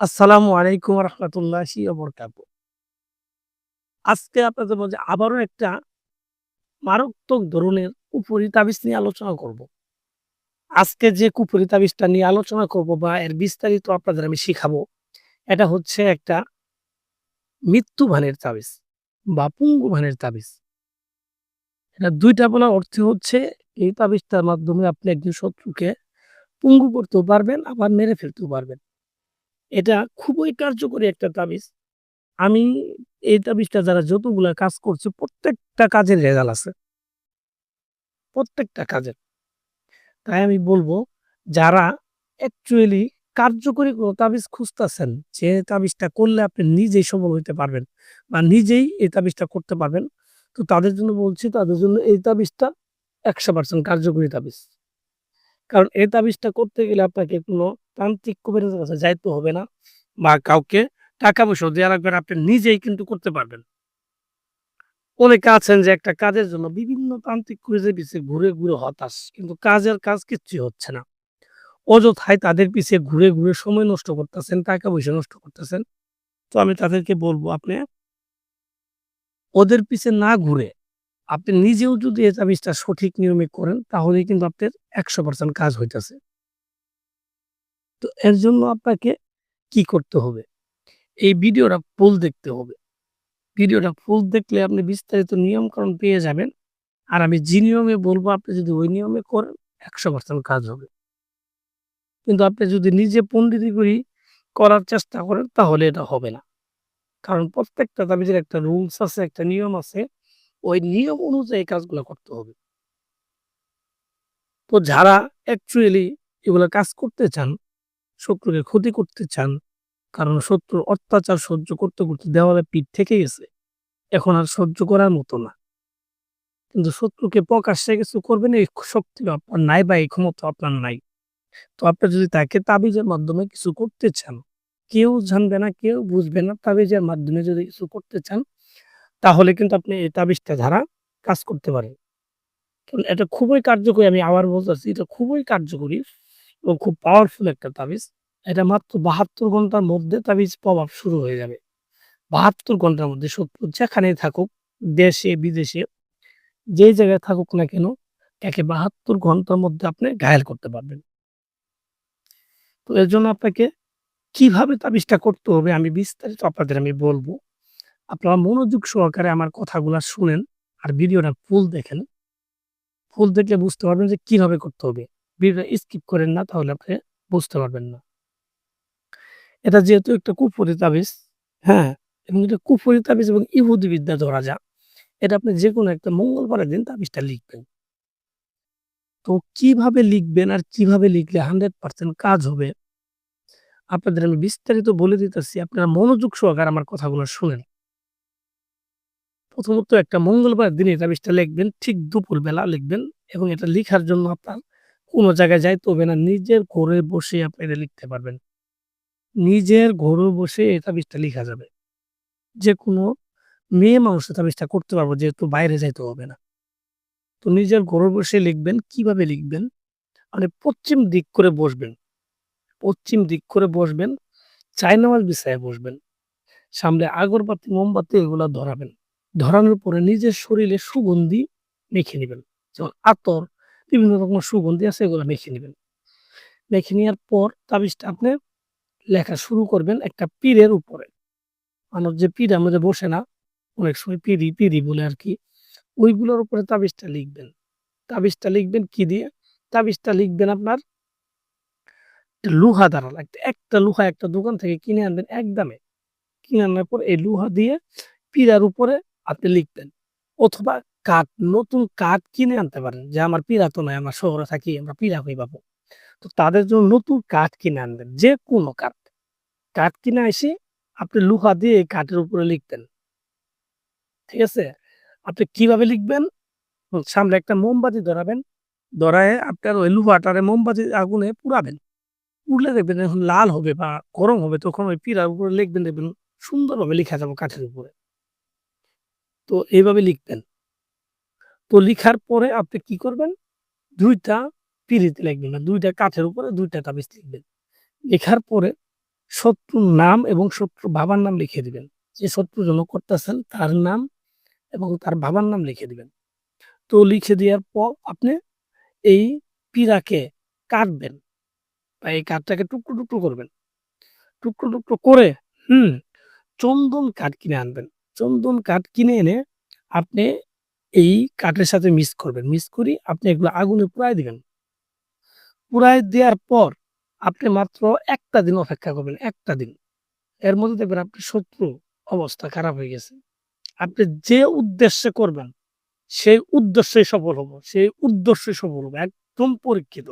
আসসালামু আলাইকুম রহমতুল্লাহি আজকে আপনাদের মাঝে আবারও একটা মারাত্মক ধরনের কুফরি তাবিজ নিয়ে আলোচনা করব। আজকে যে কুফরি তাবিজটা নিয়ে আলোচনা করব বা এর বিস্তারিত আপনাদের আমি শিখাবো, এটা হচ্ছে একটা মৃত্যু ভানের তাবিজ বা পুঙ্গু ভানের তাবিজ। এটা দুইটা বলার অর্থ হচ্ছে, এই তাবিজটার মাধ্যমে আপনি একজন শত্রুকে পুঙ্গু করতেও পারবেন, আবার মেরে ফেলতেও পারবেন। এটা খুবই কার্যকরী একটা তাবিজ। আমি এই তাবিজটা যারা যতগুলা কাজ করছে, প্রত্যেকটা কাজের রেজাল্ট আছে। প্রত্যেকটা কাজের। তাই আমি বলব, যারা অ্যাকচুয়ালি কার্যকরী কোনো তাবিজ খুঁজতেছেন, যে তাবিজটা করলে আপনি নিজেই সফল হইতে পারবেন বা নিজেই এই তাবিজটা করতে পারবেন, তো তাদের জন্য বলছি, তাদের জন্য এই তাবিজটা একশো পার্সেন্ট কার্যকরী তাবিজ। কারণ এই তাবিজটা করতে গেলে আপনাকে কোনো তান্ত্রিক কবিরাজের কাছে যাইতে হবে না বা কাউকে টাকা পয়সা দেওয়া লাগবে আপনি নিজেই কিন্তু করতে পারবেন। অনেকে আছেন যে একটা কাজের জন্য বিভিন্ন তান্ত্রিক কবিরাজের পিছিয়ে ঘুরে ঘুরে হতাশ, কিন্তু কাজের কাজ কিচ্ছুই হচ্ছে না। অযথায় তাদের পিছিয়ে ঘুরে ঘুরে সময় নষ্ট করতেছেন, টাকা পয়সা নষ্ট করতেছেন। তো আমি তাদেরকে বলব, আপনি ওদের পিছে না ঘুরে আপনি নিজেও যদি এই তাবিজটা সঠিক নিয়মে করেন তাহলে কিন্তু আপনার একশো পার্সেন্ট কাজ হইতেছে। তো এর জন্য আপনাকে কি করতে হবে? এই ভিডিওটা ফুল দেখতে হবে। ভিডিওটা ফুল দেখলে আপনি বিস্তারিত নিয়মকরণ পেয়ে যাবেন। আর আমি যে নিয়মে বলব, আপনি যদি ওই নিয়মে করেন, একশো পার্সেন্ট কাজ হবে। কিন্তু আপনি যদি নিজে পণ্ডিতি করি করার চেষ্টা করেন, তাহলে এটা হবে না। কারণ প্রত্যেকটা তাবিজের একটা রুলস আছে, একটা নিয়ম আছে। ওই নিয়ম অনুযায়ী কাজগুলো করতে হবে। তো যারা অ্যাকচুয়ালি এগুলো কাজ করতে চান শত্রুকে ক্ষতি করতে চান, কারণ শত্রুর অত্যাচার সহ্য করতে করতে দেওয়ালে পিঠ থেকে গেছে। এখন আর সহ্য করার মতো না। কিন্তু শত্রুকে প্রকাশ্যে কিছু করবেন, এই শক্তি আপনার নাই বা এই ক্ষমতা আপনার নাই। তো আপনি যদি তাকে তাবিজের মাধ্যমে কিছু করতে চান, কেউ জানবে না, কেউ বুঝবে না তাবিজের মাধ্যমে যদি কিছু করতে চান, তাহলে কিন্তু আপনি এই তাবিজটা ধারা কাজ করতে পারেন। এটা খুবই কার্যকরী, আমি আবার বলতেছি, এটা খুবই কার্যকরী এবং খুব পাওয়ারফুল একটা তাবিজ। এটা মাত্র বাহাত্তর ঘণ্টার মধ্যে তাবিজ প্রভাব শুরু হয়ে যাবে। বাহাত্তর ঘণ্টার মধ্যে শত্রু যেখানেই থাকুক, দেশে, বিদেশে, যে জায়গায় থাকুক না কেন, একে বাহাত্তর ঘণ্টার মধ্যে আপনি ঘায়াল করতে পারবেন। তো এর জন্য আপনাকে কীভাবে তাবিজটা করতে হবে আমি বিস্তারিত আপনাদের আমি বলব। আপনারা মনোযোগ সহকারে আমার কথাগুলা শুনেন আর ভিডিওটা ফুল দেখেন। ফুল দেখলে বুঝতে পারবেন যে কীভাবে করতে হবে। ভিডিওটা স্কিপ করেন না, তাহলে আপনি বুঝতে পারবেন না। এটা যেহেতু একটা কুফরি তাবিজ হ্যাঁ? এবং এটা কুফরি তাবিজ এবং ইহুদি বিদ্যা ধরা যা এটা আপনি যে কোনো একটা মঙ্গলবারের দিন তাবিজটা লিখবেন। তো কীভাবে লিখবেন আর কীভাবে লিখলে হান্ড্রেড পার্সেন্ট কাজ হবে? আপনাদের আমি বিস্তারিত বলে দিতেছি, আপনারা মনোযোগ সহকারে আমার কথাগুলো শুনেন। প্রথমত একটা মঙ্গলবার দিনে তাবিজটা লিখবেন, ঠিক দুপুর বেলা লিখবেন এবং এটা লিখার জন্য আপনার কোনো জায়গায় যাইতে হবে না, নিজের ঘরে বসে আপনি এটা লিখতে পারবেন। নিজের ঘরে বসে এই তাবিজটা লিখা যাবে। যে কোনো মেয়ে মানুষ তাবিজটা করতে পারব, যেহেতু বাইরে যাইতে হবে না। তো নিজের ঘরে বসে লিখবেন, কীভাবে লিখবেন? মানে পশ্চিম দিক করে বসবেন। পশ্চিম দিক করে বসবেন চাই নামাজ বিছায় বসবেন। সামনে আগরবাতি, মোমবাতি এগুলো ধরাবেন। ধরানোর পরে নিজের শরীরে সুগন্ধি মেখে নেবেন। যেমন আতর বিভিন্ন রকম সুগন্ধি আছে, এগুলো মেখে নেবেন। মেখে নেওয়ার পর তাবিজটা আপনি লেখা শুরু করবেন একটা পীরের উপরে। মানুষ যে পীর আমাদের বসে না, অনেক সময় পিড়ি পিড়ি বলে আর কি, ওইগুলোর উপরে তাবিজটা লিখবেন। তাবিজটা লিখবেন কি দিয়ে? তাবিজটা লিখবেন আপনার লোহা দ্বারা লাগবে। একটা লোহা একটা দোকান থেকে কিনে আনবেন একদমে। কিনে আনার পর এই লোহা দিয়ে পীড়ার উপরে আপনি লিখবেন। অথবা কাঠ, নতুন কাঠ কিনে আনতে পারেন। যে আমার পীড়া তো নয়, আমার শহরে থাকি, আমরা পীড়া হয়ে পাবো। তো তাদের জন্য নতুন কাঠ কিনে আনবেন যে কোনো কাঠ। কাঠ কিনে এসে আপনি লোহা দিয়ে কাঠের উপরে লিখবেন। ঠিক আছে? আপনি কীভাবে লিখবেন? সামনে একটা মোমবাতি ধরাবেন, ধরায় আপনার ওই লোহাটারে মোমবাতি আগুনে পুরাবেন পুড়লে দেখবেন যখন লাল হবে বা গরম হবে, তখন ওই পিড়ার উপরে লিখবেন, দেখবেন সুন্দরভাবে লিখা যাবে কাঠের উপরে। তো এইভাবে লিখবেন। তো লিখার পরে আপনি কি করবেন? দুইটা পিড়িতে লিখবেন না, দুইটা কাঠের উপরে দুইটা তাবিজ লিখবেন। লেখার পরে শত্রুর নাম এবং শত্রু বাবার নাম লিখে দিবেন। যে শত্রু জন্য করতেছেন তার নাম এবং তার বাবার নাম লিখে দিবেন। তো লিখে দেওয়ার পর আপনি এই পিঁড়াকে কাটবেন বা এই কাঠটাকে টুকরো টুকরো করবেন। টুকরো টুকরো করে, হুম, চন্দন কাঠ কিনে আনবেন। চন্দন কাঠ কিনে এনে আপনি এই কাঠের সাথে মিস করবেন। মিস করি আপনি এগুলো আগুনে পুরাই দিবেন। পুরাই দেওয়ার পর আপনি মাত্র একটা দিন অপেক্ষা করবেন, একটা দিন। এর মধ্যে দেখবেন আপনি শত্রু অবস্থা খারাপ হয়ে গেছে। আপনি যে উদ্দেশ্যে করবেন, সেই উদ্দেশ্যে সফল হব, সেই উদ্দেশ্যে সফল হব, একদম পরীক্ষিত।